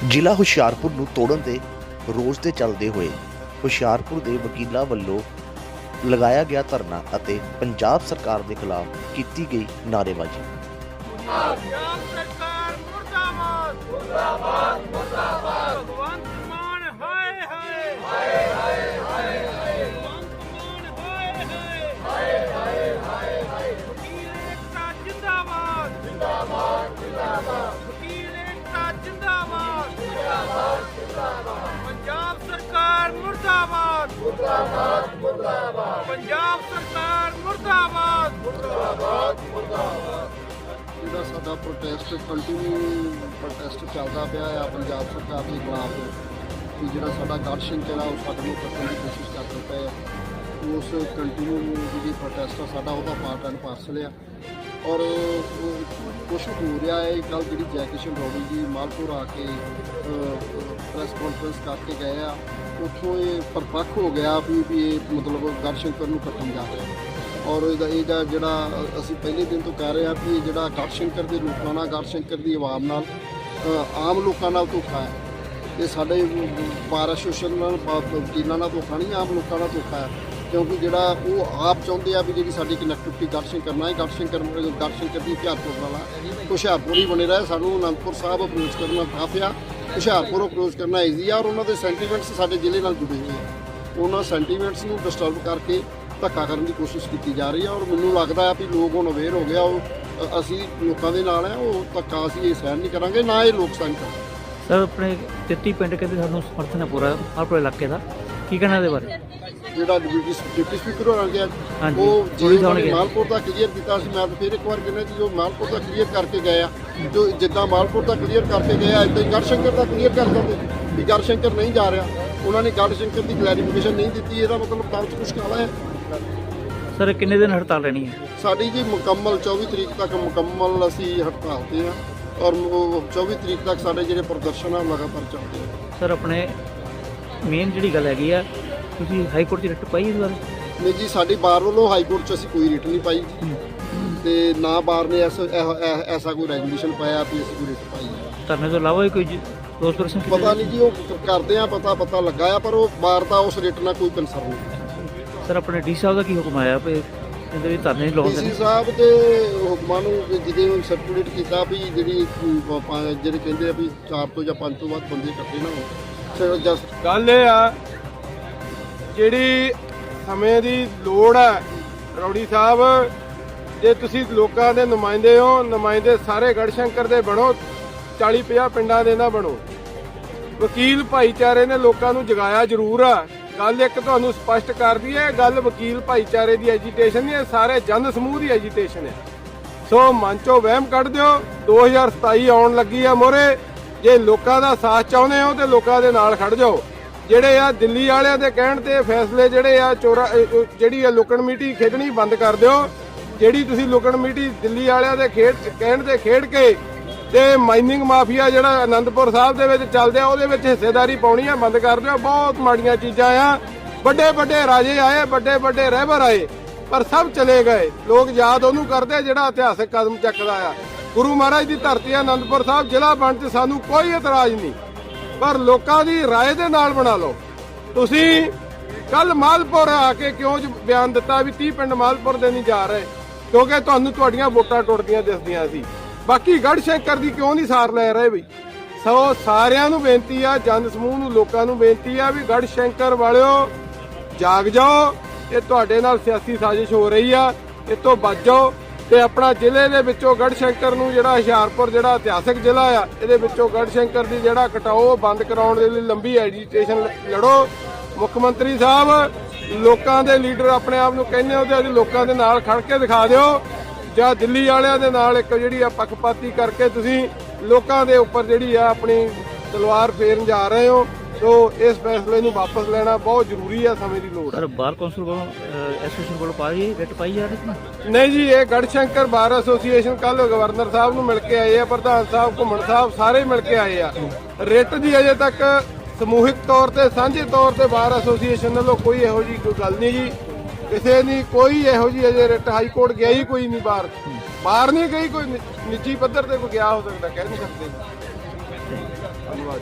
ਜ਼ਿਲ੍ਹਾ ਹੁਸ਼ਿਆਰਪੁਰ ਨੂੰ ਤੋੜਨ ਦੇ ਰੋਸ ਦੇ ਚੱਲਦੇ ਹੋਏ ਹੁਸ਼ਿਆਰਪੁਰ ਦੇ ਵਕੀਲਾਂ ਵੱਲੋਂ ਲਗਾਇਆ ਗਿਆ ਧਰਨਾ ਅਤੇ ਪੰਜਾਬ ਸਰਕਾਰ ਦੇ ਖਿਲਾਫ ਕੀਤੀ ਗਈ ਨਾਅਰੇਬਾਜ਼ੀ। ਪੰਜਾਬ ਸਰਕਾਰ ਮੁਰਦਾਬਾਦ ਮੁਰਦਾਬਾਦ ਮੁਰਦਾਬਾਦ। ਜਿਹੜਾ ਸਾਡਾ ਪ੍ਰੋਟੈਸਟ ਕੰਟੀਨਿਊ ਪ੍ਰੋਟੈਸਟ ਚੱਲਦਾ ਪਿਆ ਆ, ਪੰਜਾਬ ਸਰਕਾਰ ਦੇ ਖਿਲਾਫ, ਕਿ ਜਿਹੜਾ ਸਾਡਾ ਗੜਸ਼ੰਕਰ ਆ, ਉਹ ਸਾਡੇ ਨੂੰ ਕੱਟਣ ਦੀ ਕੋਸ਼ਿਸ਼ ਕਰਦੇ ਪਏ ਆ। ਉਸ ਕੰਟੀਨਿਊ ਜਿਹੜੀ ਪ੍ਰੋਟੈਸਟ ਆ, ਸਾਡਾ ਉਹਦਾ ਪਾਰਟ ਐਂਡ ਪਾਰਸਲ ਆ। ਔਰ ਕੁਝ ਹੋ ਰਿਹਾ ਹੈ ਕੱਲ ਜਿਹੜੀ ਜੈਕਿਸ਼ਨ ਰੋਡੀ ਜੀ ਮਾਲਪੁਰ ਆ ਕੇ ਪ੍ਰੈਸ ਕਾਨਫਰੰਸ ਕਰਕੇ ਗਏ ਆ। ਉੱਥੋਂ ਇਹ ਪਰਪੱਖ ਹੋ ਗਿਆ ਵੀ ਵੀ ਇਹ ਮਤਲਬ ਗੜਸ਼ੰਕਰ ਨੂੰ ਕੱਟਣ ਜਾ ਰਿਹਾ। ਔਰ ਇਹਦਾ ਇਹਦਾ ਜਿਹੜਾ ਅਸੀਂ ਪਹਿਲੇ ਦਿਨ ਤੋਂ ਕਹਿ ਰਹੇ ਹਾਂ ਕਿ ਇਹ ਜਿਹੜਾ ਗੜਸ਼ੰਕਰ ਦੇ ਲੋਕਾਂ ਨਾਲ, ਗੜਸ਼ੰਕਰ ਦੀ ਆਵਾਮ ਨਾਲ ਆਮ ਲੋਕਾਂ ਨਾਲ ਧੋਖਾ ਹੈ। ਇਹ ਸਾਡੇ ਬਾਰ ਐਸੋਸੀਏਸ਼ਨ ਨਾਲ ਵਕੀਲਾਂ ਨਾਲ ਧੋਖਾ ਨਹੀਂ, ਆਮ ਲੋਕਾਂ ਨਾਲ ਧੋਖਾ ਹੈ। ਕਿਉਂਕਿ ਜਿਹੜਾ ਉਹ ਆਪ ਚਾਹੁੰਦੇ ਆ ਵੀ ਜਿਹੜੀ ਸਾਡੀ ਕਨੈਕਟੀਵਿਟੀ ਗੜਸ਼ੰਕਰ ਨਾਲ ਹੈ, ਗੜਸ਼ੰਕਰ ਗੜਸ਼ੰਕਰ ਦੀ ਹੁਸ਼ਿਆਰਪੁਰ ਨਾਲ ਹੁਸ਼ਿਆਰਪੁਰ ਹੀ ਬਣੇ ਰਹੇ, ਸਾਨੂੰ ਅਨੰਦਪੁਰ ਸਾਹਿਬ ਅਪਰੋਚ ਕਰਨਾ ਕਾਫਿਆ ਹੁਸ਼ਿਆਰਪੁਰ ਅਪਰੋਚ ਕਰਨਾ ਈਜ਼ੀ ਆ ਔਰ ਉਹਨਾਂ ਦੇ ਸੈਂਟੀਮੈਂਟਸ ਸਾਡੇ ਜ਼ਿਲ੍ਹੇ ਨਾਲ ਜੁੜੇ ਹੋਏ ਆ। ਉਹਨਾਂ ਸੈਂਟੀਮੈਂਟਸ ਨੂੰ ਡਿਸਟਰਬ ਕਰਕੇ ਧੱਕਾ ਕਰਨ ਦੀ ਕੋਸ਼ਿਸ਼ ਕੀਤੀ ਜਾ ਰਹੀ ਆ ਔਰ ਮੈਨੂੰ ਲੱਗਦਾ ਆ ਵੀ ਲੋਕ ਹੁਣ ਅਵੇਅਰ ਹੋ ਗਿਆ ਉਹ ਅਸੀਂ ਲੋਕਾਂ ਦੇ ਨਾਲ ਆ ਉਹ ਧੱਕਾ ਅਸੀਂ ਇਹ ਸਹਿਣ ਨਹੀਂ ਕਰਾਂਗੇ ਨਾ ਇਹ ਲੋਕ ਸਹਿਣ ਕਰਨਗੇ ਸਰ ਆਪਣੇ 33 ਪਿੰਡ ਕਹਿੰਦੇ ਸਾਨੂੰ ਸਮਰਥਨ ਹੈ ਪੂਰਾ ਹਰਪੁਰ ਇਲਾਕੇ ਦਾ। ਕੀ ਕਹਿਣਾ ਇਹਦੇ ਬਾਰੇ? ਜਿਹੜਾ ਡਿਪਟੀ ਡਿਪਟੀ ਸਪੀਕਰ ਹੋਣਾ ਗਿਆ ਉਹ ਉਹੀ ਜੇ ਤਾਂ ਉਹਨੇ ਗਿਆ। ਮਾਲਪੁਰ ਦਾ ਕਲੀਅਰ ਕੀਤਾ ਸੀ ਮੈਂ ਤਾਂ ਫਿਰ ਇੱਕ ਵਾਰ ਕਹਿੰਦਾ ਜੀ ਉਹ ਮਾਲਪੁਰ ਦਾ ਕਲੀਅਰ ਕਰਕੇ ਗਏ ਆ। ਜੋ ਜਿੱਦਾਂ ਮਾਲਪੁਰ ਦਾ ਕਲੀਅਰ ਕਰਕੇ ਗਏ ਆ ਇਦਾਂ ਹੀ ਗੜਸ਼ੰਕਰ ਦਾ ਕਲੀਅਰ ਕਰ ਦਿੰਦੇ ਵੀ ਗੜਸ਼ੰਕਰ ਨਹੀਂ ਜਾ ਰਿਹਾ। ਉਹਨਾਂ ਨੇ ਗੜਸ਼ੰਕਰ ਦੀ ਕਲੈਰੀਫਿਕੇਸ਼ਨ ਨਹੀਂ ਦਿੱਤੀ ਇਹਦਾ ਮਤਲਬ 'ਚ ਕੁਛ ਕਾਲਾ ਹੈ। ਸਰ ਕਿੰਨੇ ਦਿਨ ਹੜਤਾਲ ਰਹਿਣੀ ਹੈ? ਸਾਡੀ ਜੀ ਮੁਕੰਮਲ 24 ਤਰੀਕ ਤੱਕ ਮੁਕੰਮਲ ਅਸੀਂ ਹੜਤਾਲ ਤੇ ਆ ਔਰ ਉਹ 24 ਤਰੀਕ ਤੱਕ ਸਾਡੇ ਜਿਹੜੇ ਪ੍ਰਦਰਸ਼ਨ ਆ ਲਗਾਤਾਰ ਚੱਲਦੇ ਆ। ਸਰ ਆਪਣੇ ਮੇਨ ਜਿਹੜੀ ਗੱਲ ਹੈਗੀ ਆ ਤੁਸੀਂ ਹਾਈ ਕੋਰਟ 'ਚ ਰਿਟ ਪਾਈ ਇਸ ਬਾਰੇ ਨਹੀਂ ਜੀ ਸਾਡੀ ਬਾਰ ਵੱਲੋਂ ਹਾਈ ਕੋਰਟ 'ਚ ਅਸੀਂ ਕੋਈ ਰਿਟ ਨਹੀਂ ਪਾਈ ਤੇ ਨਾ ਬਾਰ ਨੇ ਐਸਾ ਕੋਈ ਰੈਗੂਲੇਸ਼ਨ ਪਾਇਆ ਵੀ ਅਸੀਂ ਕੋਈ ਰਿਟ ਪਾਈ। ਧਰਨੇ ਤੋਂ ਇਲਾਵਾ ਕੋਈ ਪ੍ਰਦਰਸ਼ਨ ਕੀਤਾ ਪਤਾ ਨਹੀਂ ਜੀ ਉਹ ਕਰਦੇ ਆ ਪਤਾ ਪਤਾ ਲੱਗਾ ਆ ਪਰ ਉਹ ਬਾਰ ਦਾ ਉਸ ਰਿਟ ਨਾਲ ਕੋਈ ਕੰਸਰਨ ਨਹੀਂ। ਸਰ ਆਪਣੇ ਡੀ ਸਾਹਿਬ ਦਾ ਕੀ ਹੁਕਮ ਆਇਆ ਵੀ ਇਹਦੇ ਵਿੱਚ ਧਰਨੇ ਲਾਉਂਦੇ ਡੀਸੀ ਸਾਹਿਬ ਦੇ ਹੁਕਮਾਂ ਨੂੰ ਜਿਹਦੇ ਨੂੰ ਸਰਕੂਲੇਟ ਕੀਤਾ ਵੀ ਜਿਹੜੀ ਜਿਹੜੇ ਕਹਿੰਦੇ ਆ ਵੀ 4 ਤੋਂ ਜਾਂ 5 ਤੋਂ ਵੱਧ ਬੰਦੇ ਇਕੱਠੇ ਨਾ ਹੋਣ ਸਿਰ ਜਸ ਗੱਲ ਇਹ ਆ ਜਿਹੜੀ ਸਮੇਂ ਦੀ ਲੋੜ ਹੈ ਰੌੜੀ ਸਾਹਿਬ ਜੇ ਤੁਸੀਂ ਲੋਕਾਂ ਦੇ ਨੁਮਾਇੰਦੇ ਹੋ ਨੁਮਾਇੰਦੇ ਸਾਰੇ ਗੜਸ਼ੰਕਰ ਦੇ ਬਣੋ 40 50 ਪਿੰਡਾਂ ਦੇ ਨਾ ਬਣੋ। ਵਕੀਲ ਭਾਈਚਾਰੇ ਨੇ ਲੋਕਾਂ ਨੂੰ ਜਗਾਇਆ ਜ਼ਰੂਰ ਆ। ਗੱਲ ਇੱਕ ਤੁਹਾਨੂੰ ਸਪਸ਼ਟ ਕਰਦੀ ਹੈ ਗੱਲ ਵਕੀਲ ਭਾਈਚਾਰੇ ਦੀ ਐਜੀਟੇਸ਼ਨ ਨਹੀਂ ਹੈ, ਸਾਰੇ ਜਨ ਸਮੂਹ ਦੀ ਐਜੀਟੇਸ਼ਨ ਹੈ। ਸੋ ਮਨਚੋ ਵਹਿਮ ਕੱਢ ਦਿਓ 2027 ਆਉਣ ਲੱਗੀ ਆ ਮੋਰੇ ਜੇ ਲੋਕਾਂ ਦਾ ਸਾਥ ਚਾਹੁੰਦੇ ਹੋ ਤੇ ਲੋਕਾਂ ਦੇ ਨਾਲ ਖੜ ਜਾਓ। ਜਿਹੜੇ ਆ ਦਿੱਲੀ ਵਾਲਿਆਂ ਦੇ ਕਹਿਣ ਤੇ ਫੈਸਲੇ ਜਿਹੜੇ ਆ ਚੋਰਾ ਜਿਹੜੀ ਆ ਲੁਕਣ ਮੀਟੀ ਖੇਡਣੀ ਬੰਦ ਕਰ ਦਿਓ। ਜਿਹੜੀ ਤੁਸੀਂ ਲੁਕਣ ਮੀਟੀ ਦਿੱਲੀ ਵਾਲਿਆਂ ਦੇ ਖੇਡ ਕਹਿਣ ਤੇ ਖੇਡ ਕੇ ਤੇ ਮਾਈਨਿੰਗ ਮਾਫੀਆ ਜਿਹੜਾ ਆਨੰਦਪੁਰ ਸਾਹਿਬ ਦੇ ਵਿੱਚ ਚੱਲਦੇ ਆ ਉਹਦੇ ਵਿੱਚ ਹਿੱਸੇਦਾਰੀ ਪਾਉਣੀ ਆ ਬੰਦ ਕਰ ਦਿਓ ਬਹੁਤ ਮਾੜੀਆਂ ਚੀਜ਼ਾਂ ਆ ਵੱਡੇ ਵੱਡੇ ਰਾਜੇ ਆਏ ਵੱਡੇ ਵੱਡੇ ਰਹਿਬਰ ਆਏ ਪਰ ਸਭ ਚਲੇ ਗਏ ਲੋਕ ਯਾਦ ਉਹਨੂੰ ਕਰਦੇ ਜਿਹੜਾ ਇਤਿਹਾਸਕ ਕਦਮ ਚੱਕਦਾ ਆ ਗੁਰੂ ਮਹਾਰਾਜ ਦੀ ਧਰਤੀ ਆ ਆਨੰਦਪੁਰ ਸਾਹਿਬ ਜ਼ਿਲ੍ਹਾ ਬਣ ਤੇ ਸਾਨੂੰ ਕੋਈ ਇਤਰਾਜ਼ ਨਹੀਂ ਪਰ ਲੋਕਾਂ ਦੀ رائے ਦੇ ਨਾਲ ਬਣਾ ਲਓ ਤੁਸੀਂ ਕੱਲ ਮਾਲਪੁਰ ਆ ਕੇ ਕਿਉਂ ਜ- ਬਿਆਨ ਦਿੱਤਾ ਵੀ 30 ਪਿੰਡ ਮਾਲਪੁਰ ਦੇ ਨਹੀਂ ਜਾ ਰਹੇ ਕਿਉਂਕਿ ਤੁਹਾਨੂੰ ਤੁਹਾਡੀਆਂ ਵੋਟਾਂ ਟੁੱਟਦੀਆਂ ਦਿਸਦੀਆਂ ਸੀ ਬਾਕੀ ਗੜਸ਼ੰਕਰ ਦੀ ਕਿਉਂ ਨਹੀਂ ਸਾਰ ਲੈ ਰਹੇ ਬਈ ਸੋ ਸਾਰਿਆਂ ਨੂੰ ਬੇਨਤੀ ਆ, ਜਨ ਸਮੂਹ ਨੂੰ, ਲੋਕਾਂ ਨੂੰ ਬੇਨਤੀ ਆ ਵੀ ਗੜਸ਼ੰਕਰ ਵਾਲਿਓ, ਜਾਗ ਜਾਓ, ਇਹ ਤੁਹਾਡੇ ਨਾਲ ਸਿਆਸੀ ਸਾਜ਼ਿਸ਼ ਹੋ ਰਹੀ ਆ, ਇਹ ਤੋਂ ਬਚ ਜਾਓ ਤੇ ਆਪਣਾ ਜ਼ਿਲ੍ਹੇ ਦੇ ਵਿੱਚੋਂ ਗੜਸ਼ੰਕਰ ਨੂੰ ਜਿਹੜਾ ਹੁਸ਼ਿਆਰਪੁਰ, ਜਿਹੜਾ ਇਤਿਹਾਸਕ ਜ਼ਿਲ੍ਹਾ ਆ, ਇਹਦੇ ਵਿੱਚੋਂ ਗੜਸ਼ੰਕਰ ਦੀ ਜਿਹੜਾ ਕਟਾਓ ਬੰਦ ਕਰਾਉਣ ਦੇ ਲਈ ਲੰਬੀ ਐਜੀਟੇਸ਼ਨ ਲੜੋ। ਮੁੱਖ ਮੰਤਰੀ ਸਾਹਿਬ, ਲੋਕਾਂ ਦੇ ਲੀਡਰ ਆਪਣੇ ਆਪ ਨੂੰ ਕਹਿੰਦੇ ਹੋ ਤੇ ਅੱਜ ਲੋਕਾਂ ਦੇ ਨਾਲ ਖੜ ਕੇ ਦਿਖਾ ਦਿਓ। ਜਾਂ ਦਿੱਲੀ ਵਾਲਿਆਂ ਦੇ ਨਾਲ ਇੱਕ ਜਿਹੜੀ ਆ ਪੱਖਪਾਤੀ ਕਰਕੇ ਤੁਸੀਂ ਲੋਕਾਂ ਦੇ ਉੱਪਰ ਜਿਹੜੀ ਆ ਆਪਣੀ ਤਲਵਾਰ ਫੇਰਨ ਜਾ ਰਹੇ ਹੋ। ਸੋ ਇਸ ਫੈਸਲੇ ਨੂੰ ਵਾਪਸ ਲੈਣਾ ਬਹੁਤ ਜ਼ਰੂਰੀ ਆ ਸਮੇਂ ਦੀ ਲੋੜ। ਸਰ ਬਾਰ ਕੌਂਸਲ ਕੋਲੋਂ ਐਸੋਸੀਏਸ਼ਨ ਕੋਲੋਂ ਪਾਈ ਰਿਟ ਪਾਈ ਜਾ ਰਹੀ ਨਹੀਂ ਜੀ ਇਹ ਗੜਸ਼ੰਕਰ ਬਾਰ ਐਸੋਸੀਏਸ਼ਨ ਕੱਲ ਗਵਰਨਰ ਸਾਹਿਬ ਨੂੰ ਮਿਲ ਕੇ ਆਏ ਆ ਪ੍ਰਧਾਨ ਸਾਹਿਬ ਘੁੰਮਣ ਸਾਹਿਬ ਸਾਰੇ ਮਿਲ ਕੇ ਆਏ ਆ। ਰਿਟ ਦੀ ਅਜੇ ਤੱਕ ਸਮੂਹਿਕ ਤੌਰ ਤੇ ਸਾਂਝੇ ਤੌਰ ਤੇ ਬਾਰ ਐਸੋਸੀਏਸ਼ਨ ਵੱਲੋਂ ਕੋਈ ਇਹੋ ਜੀ ਕੋਈ ਗੱਲ ਨਹੀਂ ਜੀ। ਕਿਸੇ ਨੇ, ਕੋਈ ਇਹੋ ਜੀ ਅਜੇ ਰਿਟ ਹਾਈ ਕੋਰਟ ਗਿਆ ਹੀ ਕੋਈ ਨਹੀਂ ਬਾਹਰ। ਬਾਹਰ ਨਹੀਂ ਗਈ ਕੋਈ ਨਿੱਜੀ ਪੱਧਰ ਤੇ ਕੋਈ ਗਿਆ ਹੋ ਸਕਦਾ, ਕਹਿ ਨਹੀਂ ਸਕਦੇ। ਧੰਨਵਾਦ।